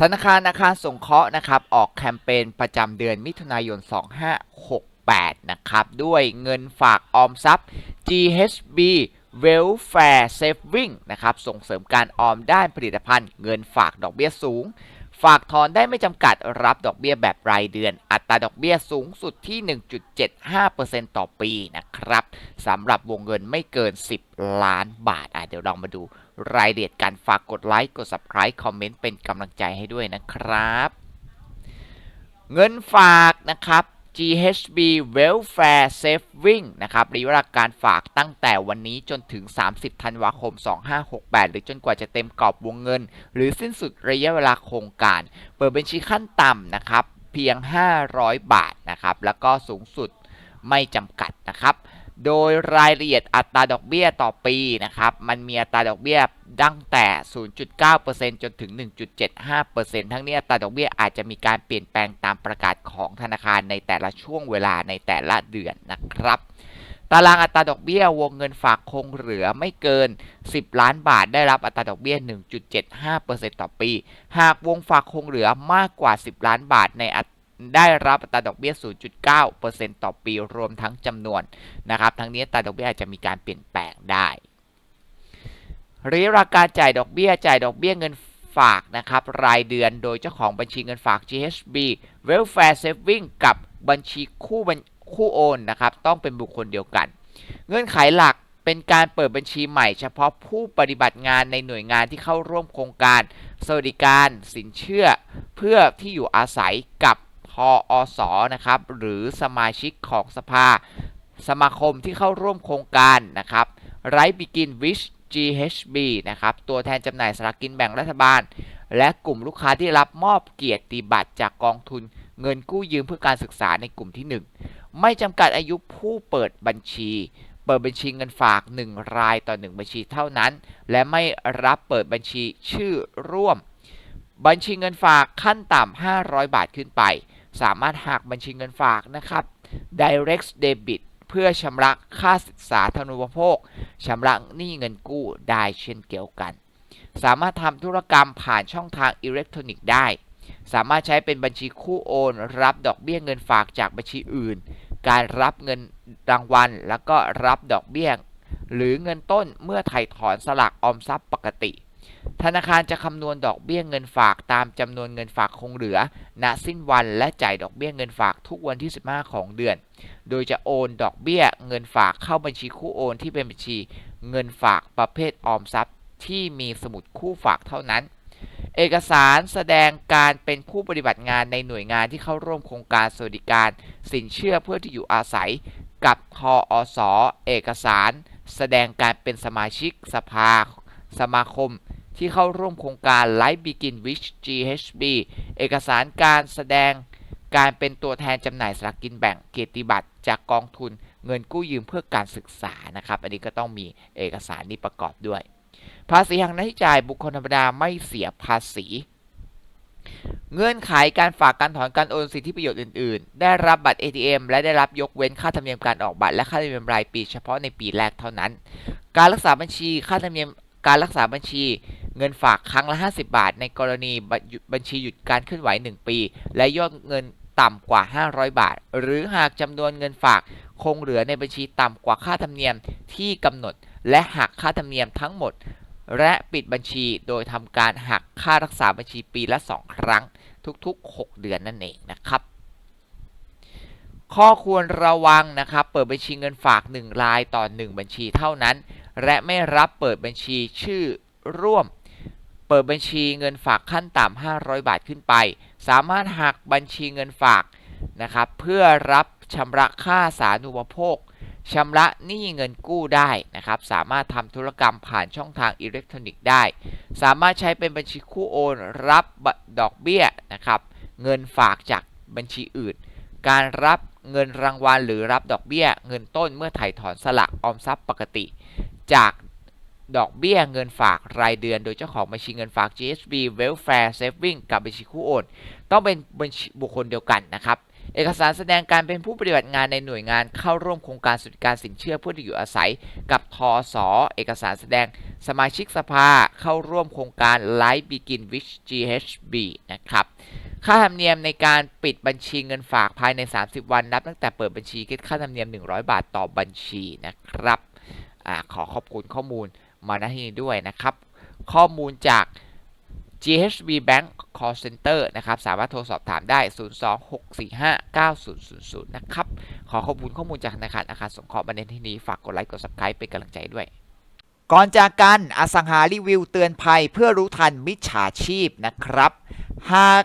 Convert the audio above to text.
ธนาคารอาคารสงเคราะห์นะครับออกแคมเปญประจำเดือนมิถุนายน 2568 นะครับ ด้วยเงินฝากออมทรัพย์ GHB Welfare Saving นะครับส่งเสริมการออมด้านผลิตภัณฑ์ เงินฝากดอกเบี้ยสูง ฝากถอนได้ไม่จำกัดรับดอกเบี้ยแบบรายเดือน อัตราดอกเบี้ยสูงสุดที่ 1.75%ต่อปีนะครับสำหรับวงเงินไม่เกิน 10 ล้านบาทอะเดี๋ยวลองมาดู รายละเอียดกันฝากกดไลค์ กด Subscribe คอมเมนต์เป็นกำลังใจให้ด้วยนะครับ เงินฝากนะครับ GHB Welfare Saving นะครับระยะเวลาการฝากตั้งแต่วันนี้จนถึง 30 ธันวาคม 2568 หรือจนกว่าจะเต็มกรอบวงเงิน หรือสิ้นสุดระยะเวลาโครงการ เปิดบัญชีขั้นต่ำนะครับ เพียง 500 บาทนะครับ แล้วก็สูงสุดไม่จำกัดนะครับ โดยรายละเอียดอัตราดอกเบี้ยต่อปีนะครับ มันมีอัตราดอกเบี้ยตั้งแต่ 0.9%จนถึง 1.75%ทั้งนี้อัตราดอกเบี้ยอาจจะมีการเปลี่ยนแปลงตามประกาศของธนาคารในแต่ละช่วงเวลาในแต่ละเดือนนะครับ ตารางอัตราดอกเบี้ยวงเงินฝากคงเหลือไม่เกิน 10 ล้านบาทได้รับอัตราดอกเบี้ย 1.75%ต่อปี หากวงฝากคงเหลือมากกว่า 10 ล้านบาทในอัต ได้รับอัตราดอกเบี้ย 0.9%ต่อปีรวมทั้งจำนวนนะครับ ทั้งนี้อัตราดอกเบี้ยอาจจะมีการเปลี่ยนแปลงได้ระยะเวลาการจ่ายดอกเบี้ยจ่ายดอกเบี้ยเงินฝากนะครับรายเดือนโดยเจ้าของบัญชีเงินฝาก GHB Welfare Saving กับบัญชีคู่คู่โอนนะครับต้องเป็นบุคคลเดียวกัน เงื่อนไขหลักเป็นการเปิดบัญชีใหม่เฉพาะผู้ปฏิบัติงานในหน่วยงานที่เข้าร่วมโครงการ สวัสดิการสินเชื่อ เพื่อที่อยู่อาศัยกับ พออสนะครับหรือสมาชิกของสภา สมาคมที่เข้าร่วมโครงการนะครับไรบิกินวิช GHB นะครับตัวแทนจำหน่ายสลากกินแบ่งรัฐบาล และกลุ่มลูกค้าที่รับมอบเกียรติบัตรจากกองทุนเงินกู้ยืมเพื่อการศึกษาในกลุ่มที่ 1 ไม่จำกัดอายุผู้เปิดบัญชี เปิดบัญชีเงินฝาก 1 รายต่อ 1 บัญชีเท่านั้น และไม่รับเปิดบัญชีชื่อร่วม บัญชีเงินฝากขั้นต่ำ500 บาทขึ้นไป สามารถหักบัญชีเงินฝากนะครับ direct debit เพื่อชำระค่าศึกษาธนุปโภคชำระหนี้เงินกู้ได้เช่นเกี่ยวกัน สามารถทำธุรกรรมผ่านช่องทางอิเล็กทรอนิกส์ได้ สามารถใช้เป็นบัญชีคู่โอน รับดอกเบี้ยเงินฝากจากบัญชีอื่น การรับเงินรางวัล แล้วก็รับดอกเบี้ยหรือเงินต้นเมื่อไถ่ถอนสลากออมทรัพย์ปกติ ธนาคารจะคำนวณดอกเบี้ยเงินฝากตามจำนวนเงินฝากคงเหลือ ณ สิ้นวันและจ่ายดอกเบี้ยเงินฝากทุกวันที่ 15 ของเดือน โดยจะโอนดอกเบี้ยเงินฝากเข้าบัญชีคู่โอนที่เป็นบัญชีเงินฝากประเภทออมทรัพย์ ที่มีสมุดคู่ฝากเท่านั้น เอกสารแสดงการเป็นผู้ปฏิบัติงานในหน่วยงานที่เข้าร่วมโครงการสวัสดิการ สินเชื่อเพื่อที่อยู่อาศัย กับทออสเอกสาร แสดงการเป็นสมาชิกสภา สมาคม ที่เข้าร่วมโครงการ Life Begin with GHB เอกสารการแสดงการเป็นตัวแทนจำหน่ายสลากกินแบ่งเกียรติบัตรจากกองทุนเงินกู้ยืมเพื่อการศึกษานะครับ อันนี้ก็ต้องมีเอกสารนี้ประกอบด้วย ภาษีหักหน้าที่จ่ายบุคคลธรรมดาไม่เสียภาษี เงื่อนไขการฝากการถอนการโอนสิทธิประโยชน์อื่น ๆ ได้รับบัตร ATM และได้รับยกเว้นค่าธรรมเนียมการออกบัตรและค่าธรรมเนียมรายปีเฉพาะในปีแรกเท่านั้น การรักษาบัญชีค่าธรรมเนียม การรักษาบัญชีเงินฝากครั้งละ 50 บาท ในกรณีบัญชีหยุดการเคลื่อนไหว 1 ปี และยอดเงินต่ำกว่า 500 บาท หรือหากจำนวนเงินฝากคงเหลือในบัญชีต่ำกว่าค่าธรรมเนียมที่กำหนด และหักค่าธรรมเนียมทั้งหมด และปิดบัญชีโดยทำการหักค่ารักษาบัญชีปีละ 2 ครั้ง ทุกๆ 6 เดือนนั่นเองนะครับ ข้อควรระวังนะครับ เปิดบัญชีเงินฝาก 1 รายต่อ 1 บัญชีเท่านั้น และไม่รับเปิดบัญชีชื่อร่วม เปิดบัญชีเงินฝากขั้นต่ำ500 บาทขึ้นไป สามารถหักบัญชีเงินฝากนะครับเพื่อรับชำระค่าสาธารณูปโภคชำระหนี้เงินกู้ได้นะครับ สามารถทำธุรกรรมผ่านช่องทางอิเล็กทรอนิกส์ได้ สามารถใช้เป็นบัญชีคู่โอน รับดอกเบี้ยนะครับ เงินฝากจากบัญชีอื่น การรับเงินรางวัลหรือรับดอกเบี้ย เงินต้นเมื่อถ่ายถอนสลักออมทรัพย์ปกติ จากดอกเบี้ยเงินฝากรายเดือน โดยเจ้าของบัญชีเงินฝาก GSB Welfare Saving กับบัญชีคู่โอน ต้องเป็นบัญชีบุคคลเดียวกันนะครับเอกสารแสดงการเป็นผู้ปฏิบัติงานในหน่วยงานเข้าร่วมโครงการสวัสดิการสินเชื่อผู้ที่อยู่อาศัย กับทอสอเอกสารแสดงสมาชิกสภาเข้าร่วมโครงการ Life Begin with GHB นะครับ ค่าธรรมเนียมในการปิดบัญชีเงินฝากภายใน 30 วันนับตั้งแต่เปิดบัญชีคิดค่าธรรมเนียม 100 บาทต่อบัญชีนะครับ อขอขอบคุณข้อมูลมาณที่นี้ด้วยนะครับ ข้อมูลจาก GHB Bank Call Center นะครับ สามารถโทรสอบถามได้ 026459000 นะครับ ขอขอบคุณข้อมูลจากธนาคารอาคารสงเคราะห์มาในที่นี้ ฝากกดไลค์ กด Subscribe เป็นกำลังใจด้วย ก่อนจากกัน อสังหารีวิวเตือนภัยเพื่อรู้ทันมิจฉาชีพนะครับ หาก